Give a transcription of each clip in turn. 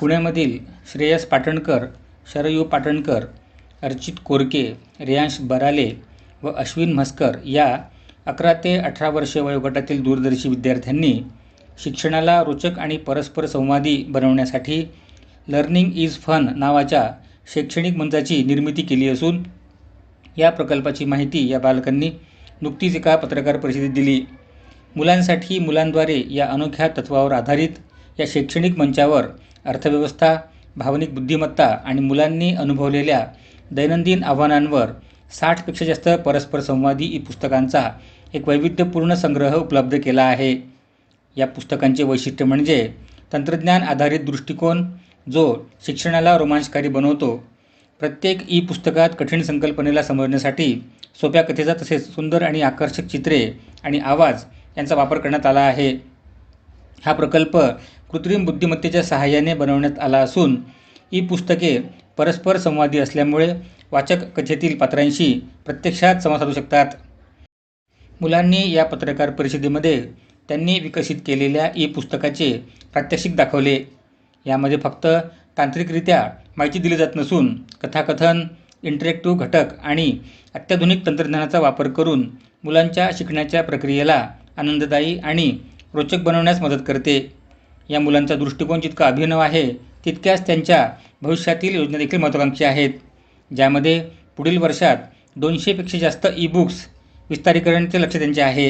पुण्यामधील श्रेयस पाटणकर शरयू पाटणकर अर्चित कोरके रियांश बराले व अश्विन म्हस्कर या अकरा ते अठरा वर्षे वयोगटातील दूरदर्शी विद्यार्थ्यांनी शिक्षणाला रोचक आणि परस्पर संवादी बनवण्यासाठी लर्निंग इज फन नावाच्या शैक्षणिक मंचाची निर्मिती केली असून या प्रकल्पाची माहिती या बालकांनी नुकतीच एका पत्रकार परिषदेत दिली. मुलांसाठी मुलांद्वारे या अनोख्या तत्त्वावर आधारित या शैक्षणिक मंचावर अर्थव्यवस्था भावनिक बुद्धिमत्ता आणि मुलांनी अनुभवलेल्या दैनंदिन आव्हानांवर साठपेक्षा जास्त परस्पर संवादी ई पुस्तकांचा एक वैविध्यपूर्ण संग्रह उपलब्ध केला आहे. या पुस्तकांचे वैशिष्ट्य म्हणजे तंत्रज्ञान आधारित दृष्टिकोन जो शिक्षणाला रोमांचकारी बनवतो. प्रत्येक ई पुस्तकात कठीण संकल्पनेला समजण्यासाठी सोप्या कथेचा तसेच सुंदर आणि आकर्षक चित्रे आणि आवाज यांचा वापर करण्यात आला आहे. हा प्रकल्प कृत्रिम बुद्धिमत्तेच्या सहाय्याने बनवण्यात आला असून ई पुस्तके परस्पर संवादी असल्यामुळे वाचक कथेतील पात्रांशी प्रत्यक्षात संवाद साधू शकतात. मुलांनी या पत्रकार परिषदेमध्ये त्यांनी विकसित केलेल्या ई पुस्तकाचे प्रात्यक्षिक दाखवले. यामध्ये फक्त तांत्रिकरित्या माहिती दिली जात नसून कथाकथन इंटरॅक्टिव्ह घटक आणि अत्याधुनिक तंत्रज्ञानाचा वापर करून मुलांच्या शिकण्याच्या प्रक्रियेला आनंददायी आणि रोचक बनवण्यास मदत करते. या मुलांचा दृष्टिकोन जितका अभिनव आहे तितक्याच त्यांच्या भविष्यातील योजना देखील महत्त्वाकांक्षी आहेत. ज्यामध्ये पुढील वर्षात दोनशेपेक्षा जास्त ई बुक्स विस्तारीकरणचे लक्ष त्यांचे आहे.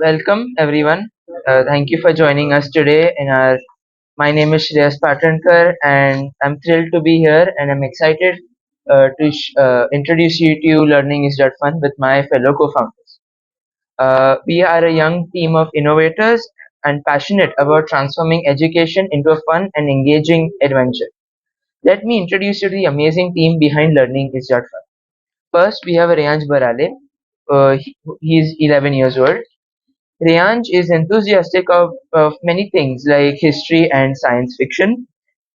Welcome everyone thank you for joining us today in our my name is Shreyas Patankar and I am thrill to be here and I am excited to introduce you to learning is dot fun with my fellow co founders we are a young team of innovators and passionate about transforming education into a fun and engaging adventure. Let me introduce you to the amazing team behind Learning is Fun. First, we have Rayanj Barale. Uh, he, he's 11 years old. Rayanj is enthusiastic of, of many things like history and science fiction.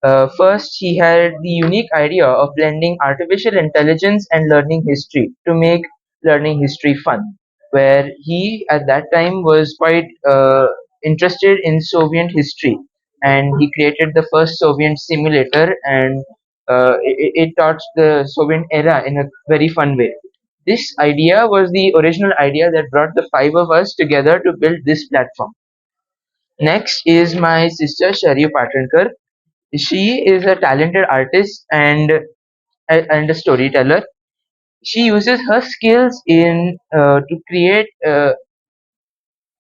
Uh, first, he had the unique idea of blending artificial intelligence and learning history to make learning history fun. Where he, at that time, was quite uh, interested in Soviet history and he created the first Soviet simulator and uh, it, it taught the Soviet era in a very fun way. This idea was the original idea that brought the five of us together to build this platform. Next is my sister Shari Patankar. She is a talented artist and and a storyteller. She uses her skills in uh, to create uh,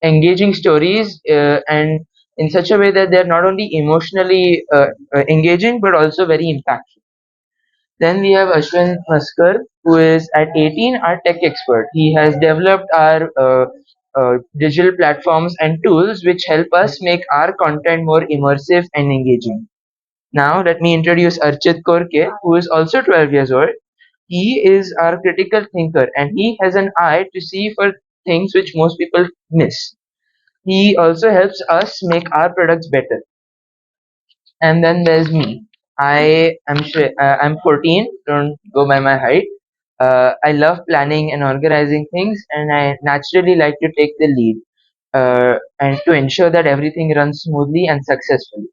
engaging stories uh, and in such a way that they're not only emotionally uh, uh, engaging but also very impactful. Then we have Ashwin Maskar, who is at 18 our tech expert. He has developed our uh, uh, digital platforms and tools which help us make our content more immersive and engaging. Now let me introduce Archit Korke, who is also 12 years old. He is our critical thinker and he has an eye to see for things which most people miss. He also helps us make our products better. And then there's me. I am uh, I'm 14. Don't go by my height. Uh, I love planning and organizing things, and I naturally like to take the lead uh, and to ensure that everything runs smoothly and successfully.